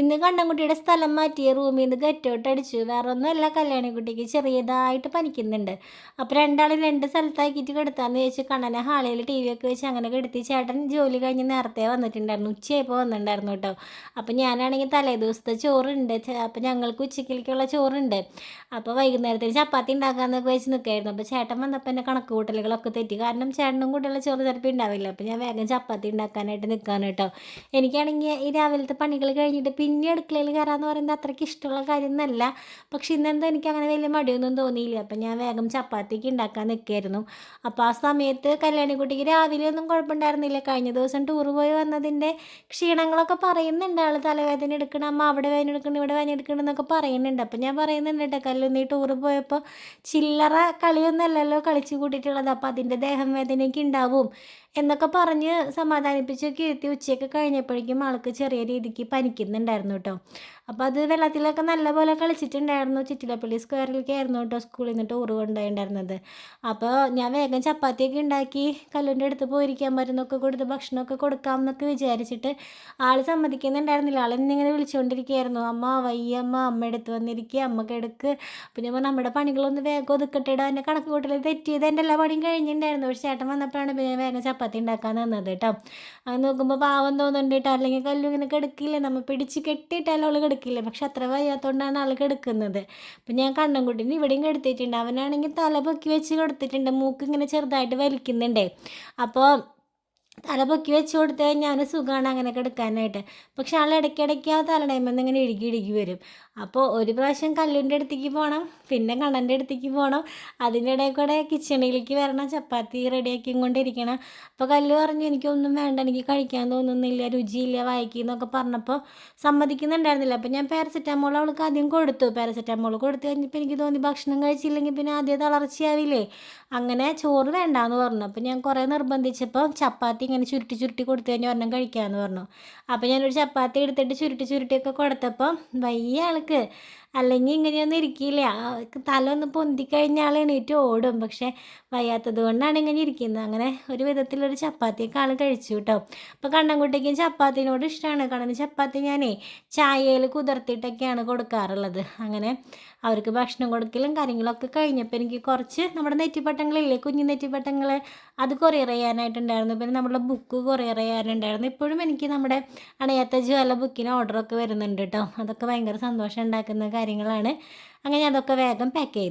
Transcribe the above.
ഇന്ന് കണ്ണൻകുട്ടിയുടെ സ്ഥലം മാറ്റിയ റൂമിൽ നിന്ന് ഗെറ്റൗട്ട് അടിച്ചു. വേറെ ഒന്നുമല്ല കല്യാണിക്കുട്ടിക്ക് ചെറിയതായിട്ട് പനിക്കുന്നുണ്ട്. അപ്പോൾ രണ്ടാളും രണ്ട് സ്ഥലത്താക്കിയിട്ട് കിടത്താന്ന് ചോദിച്ചു കണ്ണനെ ഹാളിൽ ടി വി ഒക്കെ വെച്ച് അങ്ങനെ കിടത്തി. ചേട്ടൻ ജോലി കഴിഞ്ഞ് നേരത്തെ വന്നിട്ടുണ്ടായിരുന്നു. ഉച്ചയായപ്പോൾ വന്നിട്ടുണ്ടായിരുന്നു കേട്ടോ. അപ്പോൾ ഞാനാണെങ്കിൽ തലേ ദിവസത്തെ ചോറുണ്ട്. അപ്പോൾ ഞങ്ങൾക്ക് ഉച്ചക്കിലേക്കുള്ള ചോറുണ്ട്. അപ്പോൾ വൈകുന്നേരത്തിന് ചപ്പാത്തി ഉണ്ടാക്കാമെന്നൊക്കെ വെച്ച് നിൽക്കായിരുന്നു അപ്പോൾ ചേട്ടൻ വന്നപ്പോൾ എന്റെ കണക്ക് കൂട്ടലുകളൊക്കെ തെറ്റി. കാരണം ചേട്ടനും കൂടെയുള്ള ചോറ് ചിലപ്പോൾ ഉണ്ടാവില്ല. അപ്പോൾ ഞാൻ വേഗം ചപ്പാത്തി ഉണ്ടാക്കാനായിട്ട് നിൽക്കാൻ കേട്ടോ. എനിക്കാണെങ്കിൽ ഈ രാവിലത്തെ പണികൾ കഴിഞ്ഞിട്ട് പിന്നെ അടുക്കളയിൽ കയറാന്ന് പറയുന്നത് അത്രയ്ക്ക് ഇഷ്ടമുള്ള കാര്യം എന്നല്ല പക്ഷെ ഇന്നെന്താ എനിക്ക് അങ്ങനെ വലിയ മടിയൊന്നും തോന്നിയില്ല. അപ്പം ഞാൻ വേഗം ചപ്പാത്തിക്ക് ഉണ്ടാക്കാൻ നിൽക്കായിരുന്നു അപ്പോൾ ആ സമയത്ത് കല്യാണിക്കുട്ടിക്ക് രാവിലെ ഒന്നും കുഴപ്പമുണ്ടായിരുന്നില്ല. കഴിഞ്ഞ ദിവസം ടൂർ പോയി വന്നതിന്റെ ക്ഷീണങ്ങളൊക്കെ പറയുന്നുണ്ട്. ആൾ തലവേദന എടുക്കണം അമ്മ അവിടെ വേദന എടുക്കണം ഇവിടെ വേദന എടുക്കണം എന്നൊക്കെ പറയുന്നുണ്ട്. അപ്പം ഞാൻ പറയുന്നുണ്ട് കേട്ടോ കല്ലു ടൂർ പോയപ്പോൾ ചില്ലറ കളിയൊന്നുമല്ലല്ലോ കളിച്ചു കൂട്ടിയിട്ടുള്ളത്. അപ്പോൾ അതിന്റെ ദേഹം വേദനയൊക്കെ ഉണ്ടാവും. എന്നൊക്കെ പറഞ്ഞ് സമാധാനിപ്പിച്ചൊക്കെ ഇരുത്തി ഉച്ചയൊക്കെ കഴിഞ്ഞപ്പോഴേക്കും ആൾക്ക് ചെറിയ രീതിക്ക് പനിക്കുന്നുണ്ടായിരുന്നു കേട്ടോ. അപ്പോൾ അത് വെള്ളത്തിലൊക്കെ നല്ലപോലെ കളിച്ചിട്ടുണ്ടായിരുന്നു. ചിറ്റിലപ്പള്ളി സ്ക്വയറിലേക്ക് ആയിരുന്നു കേട്ടോ സ്കൂളിൽ നിന്ന് ടൂർ കൊണ്ടുപോയിണ്ടായിരുന്നത് അപ്പോൾ ഞാൻ വേഗം ചപ്പാത്തിയൊക്കെ ഉണ്ടാക്കി കല്ലുന്റെ അടുത്ത് പോയിരിക്കാൻ മരുന്നൊക്കെ കൊടുത്ത് ഭക്ഷണമൊക്കെ കൊടുക്കാം എന്നൊക്കെ വിചാരിച്ചിട്ട് ആൾ സമ്മതിക്കുന്നുണ്ടായിരുന്നില്ല. ആൾ എന്നിങ്ങനെ വിളിച്ചുകൊണ്ടിരിക്കുകയായിരുന്നു അമ്മ വയ്യ അമ്മ അമ്മ എടുത്ത് വന്നിരിക്കുക അമ്മ കിടക്ക്. പിന്നെ പറഞ്ഞാൽ നമ്മുടെ പണികളൊന്ന് വേഗം ഒതുക്കട്ടിടാൻ എന്റെ കണക്ക് കൂട്ടലിൽ തെറ്റിയത് എന്റെ എല്ലാ പണിയും കഴിഞ്ഞിട്ടുണ്ടായിരുന്നു. പക്ഷേ ചേട്ടൻ വന്നപ്പോഴാണ് പിന്നെ വേഗം ചപ്പാത്തി ഉണ്ടാക്കാൻ തന്നത് കേട്ടോ. അത് നോക്കുമ്പോൾ പാവം തോന്നുന്നുണ്ട് കേട്ടോ. അല്ലെങ്കിൽ കല്ലു ഇങ്ങനെ കിടക്കില്ലേ? നമ്മൾ പിടിച്ച് കെട്ടിയിട്ടാലും അവൾ കിടക്കില്ല. പക്ഷെ അത്ര വയ്യാത്തതുകൊണ്ടാണ് ആൾ കിടക്കുന്നത്. അപ്പം ഞാൻ കണ്ണൻകുട്ടീനെ ഇവിടെയും കെടുത്തിട്ടുണ്ട് അവനാണെങ്കിൽ തല പൊക്കി വെച്ച് കൊടുത്തിട്ടുണ്ട്. മൂക്ക് ഇങ്ങനെ ചെറുതായിട്ട് വലിക്കുന്നുണ്ടേ. അപ്പോൾ തല പൊക്കി വെച്ച് കൊടുത്തു കഴിഞ്ഞാൽ അവന് സുഖമാണ് അങ്ങനെ കിടക്കാനായിട്ട് പക്ഷെ ആൾ ഇടയ്ക്കിടയ്ക്ക് ആ തലടയുമ്പോൾ ഇങ്ങനെ ഇടുക്കി ഇടുക്കി വരും. അപ്പോൾ ഒരു പ്രാവശ്യം കല്ലിന്റെ അടുത്തേക്ക് പോകണം പിന്നെ കണ്ണന്റെ അടുത്തേക്ക് പോകണം അതിന്റെ ഇടയിൽ കൂടെ കിച്ചണിലേക്ക് വരണം ചപ്പാത്തി റെഡിയാക്കി കൊണ്ടിരിക്കണം. അപ്പോൾ കല്ല് പറഞ്ഞു എനിക്കൊന്നും വേണ്ട എനിക്ക് കഴിക്കാൻ തോന്നുന്നില്ല രുചിയില്ല വായിക്കുക എന്നൊക്കെ പറഞ്ഞപ്പോൾ സമ്മതിക്കുന്നുണ്ടായിരുന്നില്ല. അപ്പോൾ ഞാൻ പാരസെറ്റാമോൾ അവൾക്ക് ആദ്യം കൊടുത്തു. പാരസെറ്റാമോൾ കൊടുത്തു കഴിഞ്ഞപ്പോൾ എനിക്ക് തോന്നി ഭക്ഷണം കഴിച്ചില്ലെങ്കിൽ പിന്നെ ആദ്യം തളർച്ചയാവില്ലേ? അങ്ങനെ ചോറ് വേണ്ടാന്ന് പറഞ്ഞു. അപ്പോൾ ഞാൻ കുറേ നിർബന്ധിച്ചപ്പോൾ ചപ്പാത്തി ഇങ്ങനെ ചുരുട്ടി ചുരുട്ടി കൊടുത്തു കഴിഞ്ഞാൽ ഒരെണ്ണം കഴിക്കാമെന്ന് പറഞ്ഞു. അപ്പോൾ ഞാനൊരു ചപ്പാത്തി എടുത്തിട്ട് ചുരുട്ടി ചുരുട്ടിയൊക്കെ കൊടുത്തപ്പോൾ വയ്യ ആൾക്ക്. അല്ലെങ്കിൽ ഇങ്ങനെയൊന്നും ഇരിക്കില്ല. തല ഒന്ന് പൊന്തിക്കഴിഞ്ഞാൽ എണീറ്റ് ഓടും. പക്ഷേ വയ്യാത്തത് കൊണ്ടാണ് ഇങ്ങനെ ഇരിക്കുന്നത്. അങ്ങനെ ഒരു വിധത്തിലൊരു ചപ്പാത്തിയൊക്കെ ആൾ കഴിച്ചു കേട്ടോ. അപ്പോൾ കണ്ണൻകുട്ടിക്കും ചപ്പാത്തിനോട് ഇഷ്ടമാണ് കണ്ണന് ചപ്പാത്തി ഞാനേ ചായയിൽ കുതിർത്തിട്ടൊക്കെയാണ് കൊടുക്കാറുള്ളത്. അങ്ങനെ അവർക്ക് ഭക്ഷണം കൊടുക്കലും കാര്യങ്ങളൊക്കെ കഴിഞ്ഞപ്പോൾ എനിക്ക് കുറച്ച് നമ്മുടെ നെറ്റിപ്പട്ടങ്ങളില്ലേ കുഞ്ഞു നെറ്റിപ്പട്ടങ്ങൾ അത് കൊറിയർ ചെയ്യാനായിട്ടുണ്ടായിരുന്നു. പിന്നെ നമ്മുടെ ബുക്ക് കുറേ ചെയ്യാനുണ്ടായിരുന്നു ഇപ്പോഴും എനിക്ക് നമ്മുടെ അണയാത്ത ജ്വല ബുക്കിന് ഓർഡറൊക്കെ വരുന്നുണ്ട് കേട്ടോ അതൊക്കെ ഭയങ്കര സന്തോഷം ഉണ്ടാക്കുന്ന കാര്യങ്ങളാണ്. അങ്ങനെ അതൊക്കെ വേഗം പാക്ക് ചെയ്തു.